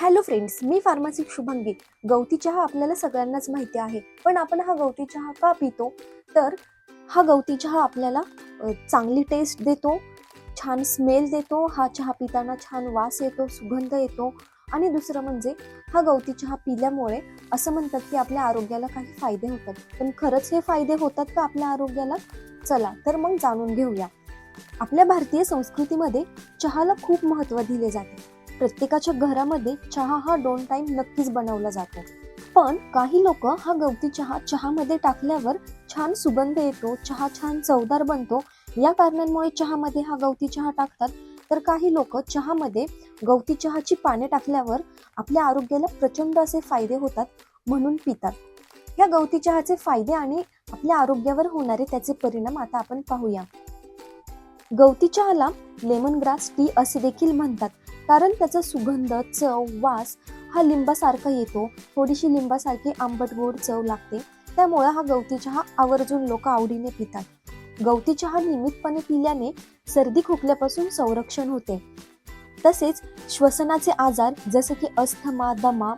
Hello friends मी pharmacy Shubhangi. गवती चहा आपल्याला सगळ्यांनाच माहिती आहे. पण आपण हा गवती चहा का पितो? तर हा गवती चहा आपल्याला चांगली टेस्ट देतो छान स्मेल देतो हा चहा पिताना छान वास येतो सुगंध येतो. आणि दुसरं म्हणजे हा गवती चहा पिल्यामुळे असं म्हणतात की आपल्या आरोग्याला काही फायदे होतात. पण खरंच हे फायदे होतात का आपल्या आरोग्याला? चला तर मग जाणून घेऊया. आपल्या भारतीय संस्कृतीमध्ये चहाला खूप महत्त्व दिले जाते. प्रत्येकाच्या घरामध्ये चहा हा दोन टाइम नक्कीच बनवला जातो. पण काही लोक हा गवती चहा चहामध्ये टाकल्यावर छान सुगंध येतो चहा छान चवदार बनतो. या कारणांमुळे चहामध्ये हा गवती चहा टाकतात. तर काही लोक चहामध्ये गवती चहाची पाने टाकल्यावर आपल्या आरोग्याला प्रचंड असे फायदे होतात म्हणून पितात. या गवती चहाचे फायदे आणि आपल्या आरोग्यावर होणारे त्याचे परिणाम आता आपण पाहूया. गवती चहाला लेमन ग्रास टी असे देखील म्हणतात. कारण त्याचा सुगंध चव वास हा लिंबासारखा येतो. थोडीशी लिंबासारखी आंबट गोड चव लागते. त्यामुळे हा गवती चहा आवर्जून लोक आवडीने पितात. गवती चहा नियमितपणे पिल्याने सर्दी खोकल्यापासून संरक्षण होते. तसेच श्वसनाचे आजार जसे की अस्थमा दमा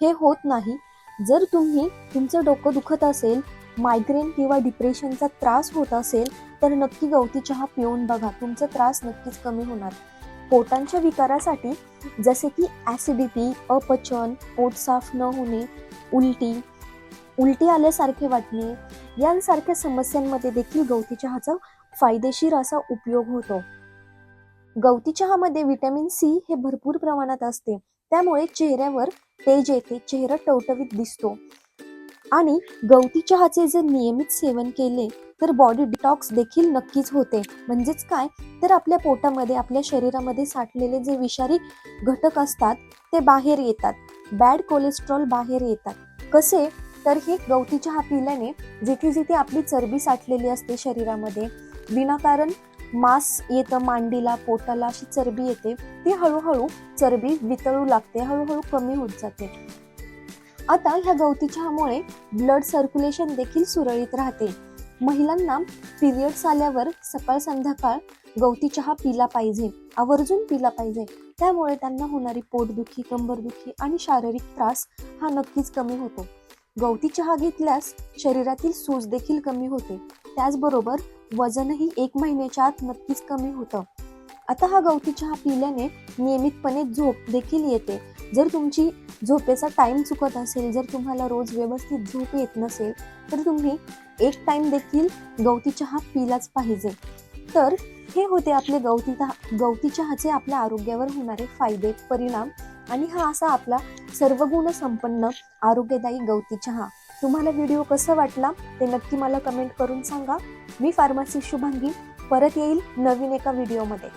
हे होत नाही. जर तुम्ही तुमचं डोकं दुखत असेल मायग्रेन किंवा डिप्रेशनचा त्रास होत असेल तर नक्की गवती चहा पिऊन बघा. तुमचा त्रास नक्कीच कमी होणार. पोटांच्या विकारासाठी जसे की ॲसिडिटी अपचन पोट साफ न होणे उलटी उलटी आल्यासारखे वाटणे यांसारख्या समस्यांमध्ये देखील गवती चहाचा फायदेशीर असा उपयोग होतो. गवती चहामध्ये व्हिटॅमिन सी हे भरपूर प्रमाणात असते. त्यामुळे चेहऱ्यावर तेज येते चेहरा टवटवीत दिसतो. आणि गवती चहाचे जर नियमित सेवन केले तर बॉडी डिटॉक्स देखील नक्कीच होते. म्हणजेच काय? तर आपल्या पोटामध्ये आपल्या शरीरामध्ये साठलेले जे विषारी घटक असतात ते बाहेर येतात. बॅड कोलेस्ट्रॉल बाहेर येतात. कसे? तर हे गवती चहा पिल्याने जिथे जिथे आपली चरबी साठलेली असते शरीरामध्ये विनाकारण मांस येतं मांडीला पोटाला अशी चरबी येते. ती हळूहळू चरबी वितळू लागते हळूहळू कमी होत जाते. आता ह्या गवती चहामुळे ब्लड सर्क्युलेशन देखील सुरळीत राहते. महिलांना पिरियड्स आल्यावर सकाळ संध्याकाळ गवती चहा पिला पाहिजे आवर्जून पिला पाहिजे. त्यामुळे त्यांना होणारी पोटदुखी कंबरदुखी आणि शारीरिक त्रास हा नक्कीच कमी होतो. गवती चहा घेतल्यास शरीरातील सूज देखील कमी होते. त्याचबरोबर वजनही एक महिन्याच्या आत नक्कीच कमी होतं. आता हा गवती चहा पिल्याने नियमितपणे झोप देखील येते. जर तुमची झोपेचा टाइम चुकत असेल जर तुम्हाला रोज व्यवस्थित झोप येत नसेल तर तुम्ही एक टाइम देखील गवती चहा पिलाच पाहिजे. तर हे होते आपले गवती गवती चहाचे आपल्या आरोग्यावर होणारे फायदे परिणाम आणि हा असा आपला सर्वगुण संपन्न आरोग्यदायी गवती चहा. तुम्हाला व्हिडिओ कसा वाटला ते नक्की मला कमेंट करून सांगा. मी फार्मसी शुभांगी. परत येईल नवीन एका व्हिडिओमध्ये